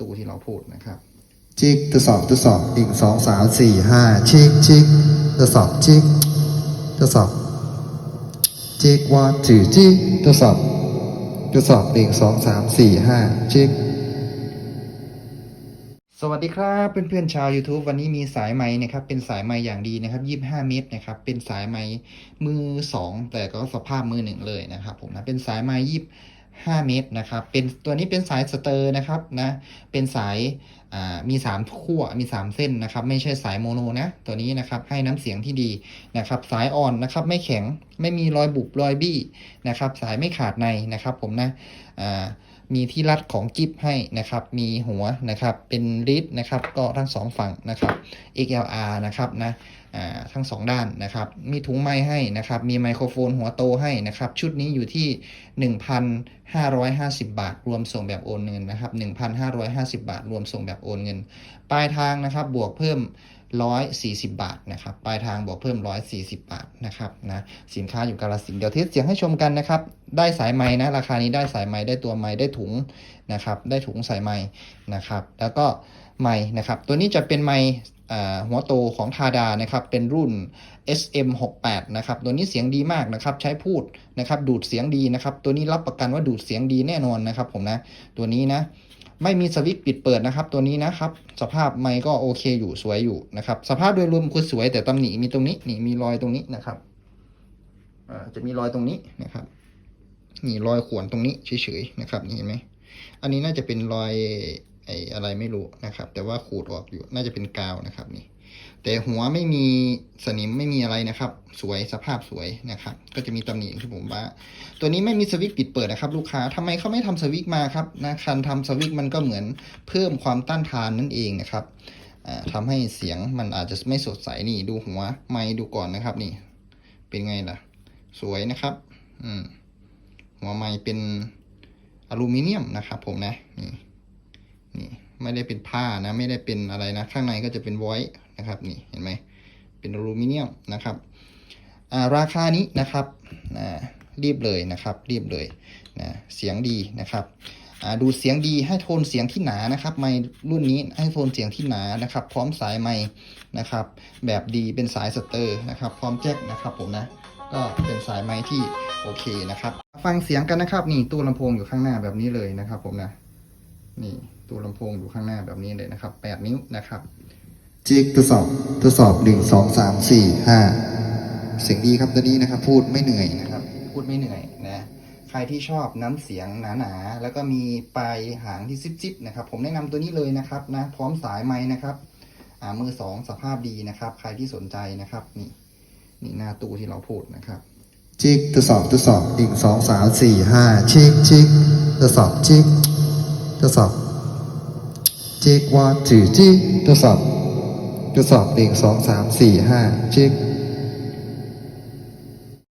ตู้ที่เราพูดนะครับจิกทดสอบทดสอบหนึ่งสองสามสี่ห้าชิกชิกทดสอบจิกทดสอบจิกวันจืจิกทดสอบทดสอบหนึ่งสองสามสี่ห้าจิกสวัสดีครับเพื่อนๆชาว YouTube วันนี้มีสายไหมนะครับเป็นสายไหมอย่างดีนะครับ25 เมตรนะครับเป็นสายไหมมือ 2 แต่ก็สภาพมือหนึ่งเลยนะครับผมนะเป็นสายไหม 5 เมตรนะครับ เป็นตัวนี้เป็นสายสเตอร์นะครับนะ เป็นสายอ่ามี 3 ขั้ว มี 3 เส้นนะครับ ไม่ใช่สายโมโนนะ ตัวนี้นะครับ ให้น้ำเสียงที่ดีนะครับ สายอ่อนนะครับ ไม่แข็ง ไม่มีรอยบุบรอยบี้นะครับ สายไม่ขาดในนะครับผมนะอ่า มีที่รัดของกิฟให้นะครับ มีหัวนะครับ เป็นลิดนะครับ ก็ทั้งสองฝั่งนะครับ XLR นะครับนะอ่าทั้งสองด้านนะครับ มีถุงไม้ให้นะครับ มีไมโครโฟนหัวโตให้นะครับ ชุดนี้อยู่ที่ 1,550 บาท รวมส่งแบบโอนเงินนะครับ 1,550 บาท รวมส่งแบบโอนเงิน ปลายทางนะครับ บวกเพิ่ม 140 บาทนะครับปลายทางบวกเพิ่ม 140 บาทนะครับนะสินค้าอยู่กาลสินเดี๋ยวเทสเสียงให้ชมกันนะครับ ได้สายไม้นะราคานี้ได้สายไม้ได้ตัวไม้ได้ถุงนะครับได้ถุงสายไม้นะครับ แล้วก็ไม้นะครับตัวนี้จะเป็นไม้อ่หัวโตของทาดานะครับเป็นรุ่น SM68 นะครับตัวนี้เสียงดีมากนะครับใช้พูดนะครับดูดเสียงดีนะครับตัวนี้รับประกันว่าดูดเสียงดีแน่นอนนะครับผมนะตัวนี้นะ ไม่มีสวิตช์ปิดเปิดนะครับ ตัวนี้นะครับ สภาพไม่ก็โอเคอยู่สวยอยู่นะครับ สภาพโดยรวมคือสวยแต่ตำหนิมีตรงนี้นี่มีรอยตรงนี้นะครับอ่าจะมีรอยตรงนี้นะครับนี่รอยข่วนตรงนี้เฉยๆนะครับนี่เห็นไหมอันนี้น่าจะเป็นรอย ไอ้อะไรไม่รู้นะครับ แต่ว่าขูดออกอยู่น่าจะเป็นกาวนะครับนี่แต่หัวไม่มีสนิมไม่มีอะไรนะครับ สวยสภาพสวยนะครับ ก็จะมีตำหนิอย่างที่ผมว่า ตัวนี้ไม่มีสวิตปิดเปิดนะครับ ลูกค้าทำไมเขาไม่ทำสวิตมาครับนะคันทำสวิตมันก็เหมือนเพิ่มความต้านทานนั่นเองนะครับอ่าให้เสียงมันอาจจะไม่สดใสนี่ดูหัวไม้ดูก่อนนะครับ นี่ เป็นไงล่ะ สวยนะครับ อืมหัวไม้เป็นอลูมิเนียมนะครับ ผมนะนี่ ไม่ได้เป็นผ้านะ ไม่ได้เป็นอะไรนะ ข้างในก็จะเป็นไวท์นะครับนี่เห็นไหมเป็นอลูมิเนียมนะครับอ่าราคานี้นะครับอ่ารีบเลยนะครับรีบเลยนะเสียงดีนะครับอ่าดูเสียงดีให้โทนเสียงที่หนานะครับไมรุ่นนี้ให้โทนเสียงที่หนานะครับ พร้อมสายไมค์นะครับ แบบดีเป็นสายสเตอร์นะครับ พร้อมแจ็คนะครับผมนะก็เป็นสายไม้ที่โอเคนะครับ ฟังเสียงกันนะครับ นี่ตู้ลำโพงอยู่ข้างหน้าแบบนี้เลยนะครับผมนะ นี่ ตู้ลำโพงอยู่ข้างหน้าแบบนี้เลยนะครับ 8 นิ้วนะครับจิกทดสอบทดสอบหนึ่งสองสามสี่ห้าเสียงดีครับตัวนี้นะครับ พูดไม่เหนื่อยนะครับ พูดไม่เหนื่อยนะใครที่ชอบน้ำเสียงหนาๆแล้วก็มีปลายหางที่ซิบๆนะครับ ผมแนะนำตัวนี้เลยนะครับนะพร้อมสายไม้นะครับอ่ามือสองสภาพดีนะครับ ใครที่สนใจนะครับนี่นี่หน้าตู้ที่เราพูดนะครับจิกทดสอบทดสอบหนึ่งสองสามสี่ห้าชิกชิกทดสอบจิกทดสอบ จิกวานจือจิกทดสอบทดสอบหนึ่งสองสามสี่ห้าจิก